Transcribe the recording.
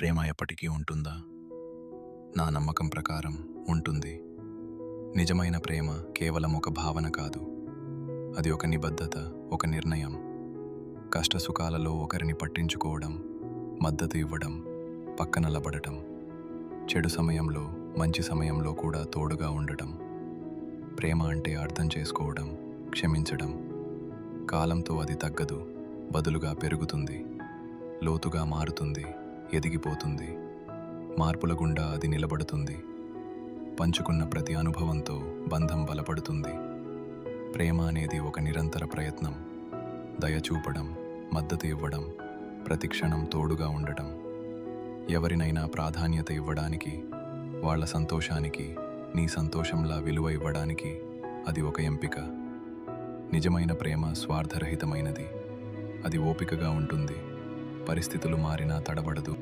ప్రేమ ఎప్పటికీ ఉంటుందా? నా నమ్మకం ప్రకారం ఉంటుంది. నిజమైన ప్రేమ కేవలం ఒక భావన కాదు. అది ఒక నిబద్ధత ఒక నిర్ణయం. కష్టసుఖాలలో ఒకరిని పట్టించుకోవడం మద్దతు ఇవ్వడం పక్కన లబడటం చెడు సమయంలో మంచి సమయంలో కూడా తోడుగా ఉండటం. ప్రేమ అంటే అర్థం చేసుకోవడం క్షమించడం. కాలంతో అది తగ్గదు బదులుగా పెరుగుతుంది లోతుగా మారుతుంది. ఎదిగిపోతుంది. మార్పుల గుండా అది నిలబడుతుంది. పంచుకున్న ప్రతి అనుభవంతో బంధం బలపడుతుంది. ప్రేమ అనేది ఒక నిరంతర ప్రయత్నం. దయ చూపడం మద్దతు ఇవ్వడం ప్రతి క్షణం తోడుగా ఉండటం. ఎవరినైనా ప్రాధాన్యత ఇవ్వడానికి వాళ్ళ సంతోషానికి నీ సంతోషంలా విలువ ఇవ్వడానికి అది ఒక ఎంపిక. నిజమైన ప్రేమ స్వార్థరహితమైనది. అది ఓపికగా ఉంటుంది. పరిస్థితులు మారినా తడబడదు.